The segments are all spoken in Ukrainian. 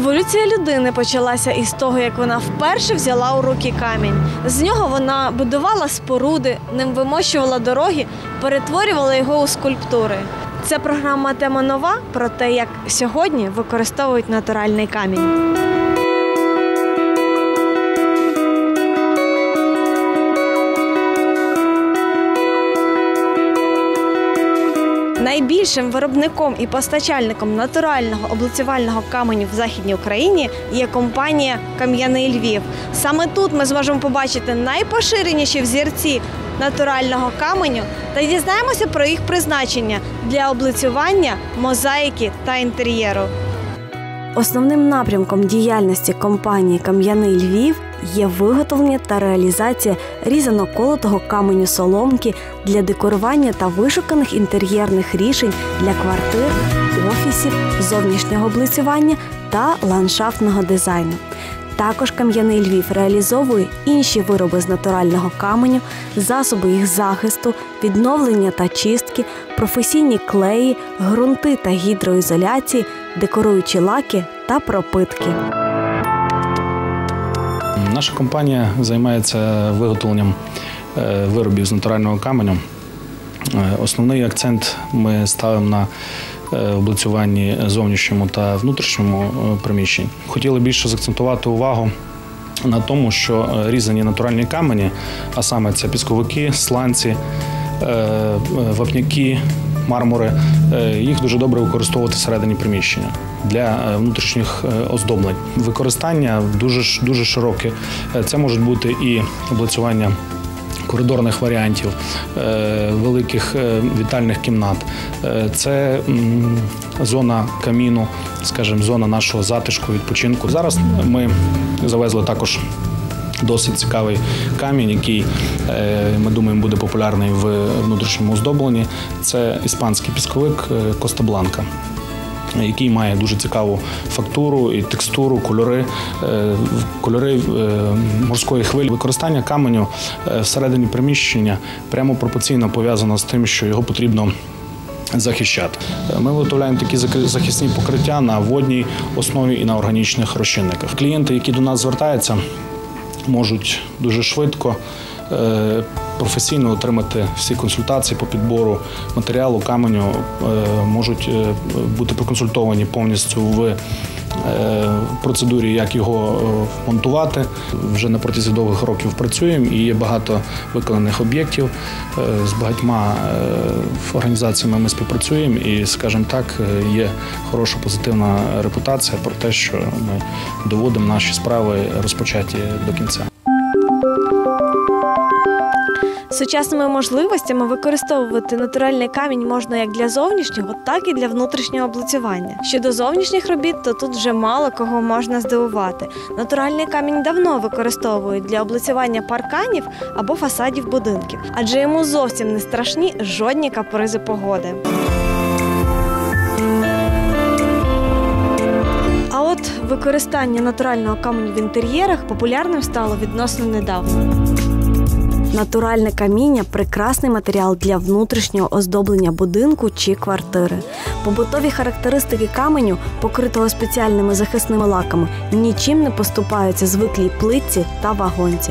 Еволюція людини почалася із того, як вона вперше взяла у руки камінь. З нього вона будувала споруди, ним вимощувала дороги, перетворювала його у скульптури. Це програма тема нова про те, як сьогодні використовують натуральний камінь. Найбільшим виробником і постачальником натурального облицювального каменю в західній Україні є компанія Кам'яний Львів. Саме тут ми зможемо побачити найпоширеніші взірці натурального каменю та дізнаємося про їх призначення для облицювання, мозаїки та інтер'єру. Основним напрямком діяльності компанії Кам'яний Львів є виготовлення та реалізація різано-колотого каменю соломки для декорування та вишуканих інтер'єрних рішень для квартир, офісів, зовнішнього облицювання та ландшафтного дизайну. Також кам'яний Львів реалізовує інші вироби з натурального каменю, засоби їх захисту, відновлення та чистки, професійні клеї, ґрунти та гідроізоляції, декоруючі лаки та пропитки. Наша компанія займається виготовленням е, виробів з натурального каменю. Е, Основний акцент ми ставимо на е, облицюванні зовнішньому та внутрішньому приміщень. Хотіли більше заакцентувати увагу на тому, що різані натуральні камені, а саме це пісковики, сланці, вапняки, мармури, е, їх дуже добре використовувати всередині приміщення для е, внутрішніх е, оздоблень. Використання дуже дуже широке. Це можуть бути і облицювання коридорних варіантів, великих вітальних кімнат. Це зона каміну, скажімо, зона нашого затишку, відпочинку. Зараз ми завезли також. Досить цікавий камінь, який е, ми думаємо буде популярний в внутрішньому оздобленні. Це іспанський пісковик е, Коста Бланка який має дуже цікаву фактуру і текстуру, кольори, е, кольори морської хвилі. Використання каменю всередині приміщення прямо пропорційно пов'язано з тим, що його потрібно. Захищати. Ми виготовляємо такі захисні покриття на водній основі і на органічних розчинниках. Клієнти, які до нас звертаються, можуть дуже швидко е, професійно отримати всі консультації по підбору матеріалу каменю, е, можуть е, бути проконсультовані повністю в е, процедурі, як його е, монтувати. Вже на протязі довгих років працюємо і є багато виконаних об'єктів. Е, З багатьма організаціями ми співпрацюємо і, скажімо так, є хороша позитивна репутація про те, що ми доводимо наші справи розпочаті до кінця. Сучасними можливостями використовувати натуральний камінь можна як для зовнішнього, так і для внутрішнього облицювання. Щодо зовнішніх робіт, то тут вже мало кого можна здивувати. Натуральний камінь давно використовують для облицювання парканів або фасадів будинків, адже йому зовсім не страшні жодні капризи погоди. А от використання натурального каменю в інтер'єрах популярним стало відносно недавно. Натуральне каміння прекрасний матеріал для внутрішнього оздоблення будинку чи квартири. Побутові характеристики каменю, покритого спеціальними захисними лаками, нічим не поступаються звиклій плитці та вагонці.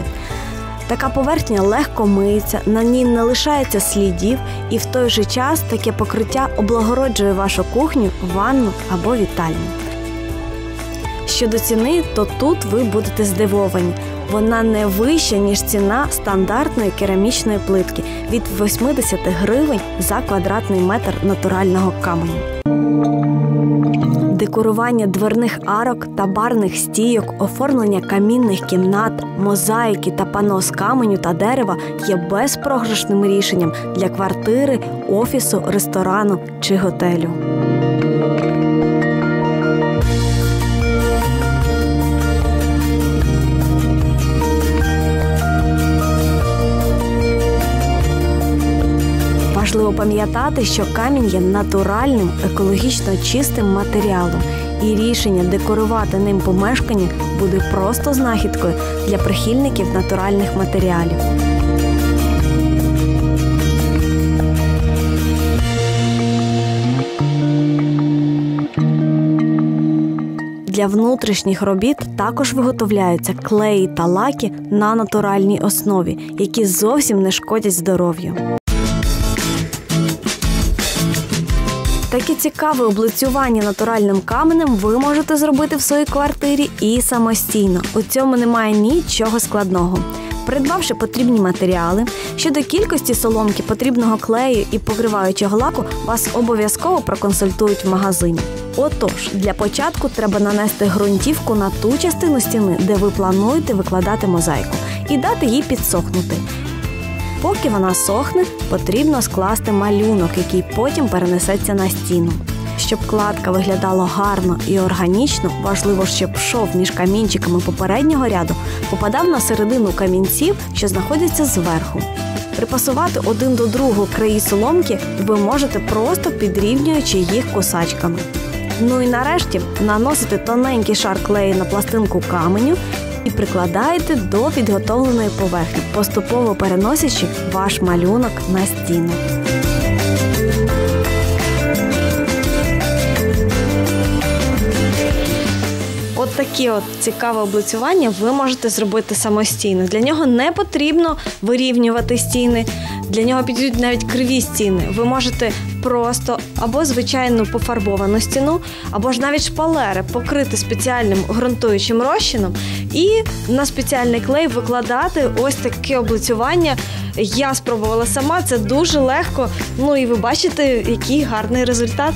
Така поверхня легко миється, на ній не лишається слідів, і в той же час таке покриття облагороджує вашу кухню, ванну або вітальню. Щодо ціни, то тут ви будете здивовані. Вона не вища, ніж ціна стандартної керамічної плитки від 80 гривень за квадратний метр натурального каменю. Декорування дверних арок та барних стійок, оформлення камінних кімнат, мозаїки та пано з каменю та дерева є безпрограшним рішенням для квартири, офісу, ресторану чи готелю. Важливо пам'ятати, що камінь є натуральним, екологічно чистим матеріалом, і рішення декорувати ним помешкання буде просто знахідкою для прихильників натуральних матеріалів. Для внутрішніх робіт також виготовляються клеї та лаки на натуральній основі, які зовсім не шкодять здоров'ю. Таке цікаве облицювання натуральним каменем ви можете зробити в своїй квартирі і самостійно. У цьому немає нічого складного. Придбавши потрібні матеріали, щодо кількості соломки, потрібного клею і покриваючого лаку, вас обов'язково проконсультують в магазині. Отож, для початку треба нанести ґрунтівку на ту частину стіни, де ви плануєте викладати мозаїку, і дати їй підсохнути. Поки вона сохне, потрібно скласти малюнок, який потім перенесеться на стіну. Щоб кладка виглядала гарно і органічно, важливо, щоб шов між камінчиками попереднього ряду попадав на середину камінців, що знаходяться зверху. Припасувати один до другого краї соломки ви можете просто підрівнюючи їх косачками. Ну і нарешті наносите тоненький шар клею на пластинку каменю і прикладаєте до підготовленої поверхні, поступово переносячи ваш малюнок на стіну. От такі от цікаве облицювання ви можете зробити самостійно. Для нього не потрібно вирівнювати стіни. Для нього підійдуть навіть криві стіни. Ви можете просто або звичайну пофарбовану стіну, або ж навіть шпалери покрити спеціальним ґрунтуючим розчином і на спеціальний клей викладати ось таке облицювання. Я спробувала сама, це дуже легко. Ну і ви бачите, який гарний результат.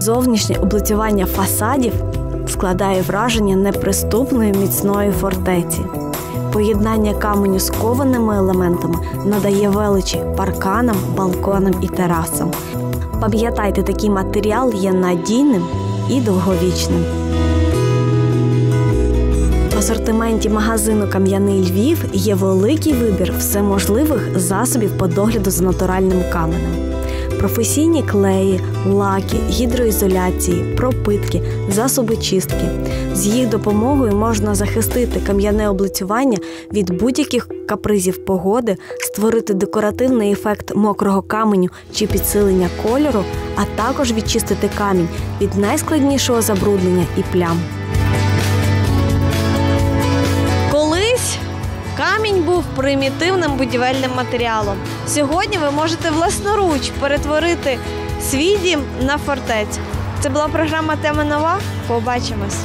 Зовнішнє облицювання фасадів складає враження неприступної міцної фортеці. Поєднання каменю з кованими елементами надає величі парканам, балконам і терасам. Пам'ятайте, такий матеріал є надійним і довговічним. Асортименті магазину Кам'яний Львів є великий вибір всеможливих засобів по догляду за натуральним каменем. Професійні клеї, лаки, гідроізоляції, пропитки, засоби чистки. З їх допомогою можна захистити кам'яне облицювання від будь-яких капризів погоди, створити декоративний ефект мокрого каменю чи підсилення кольору, а також відчистити камінь від найскладнішого забруднення і плям. Був примітивним будівельним матеріалом. Сьогодні ви можете власноруч перетворити свій дім на фортецю. Це була програма Тема нова. Побачимось.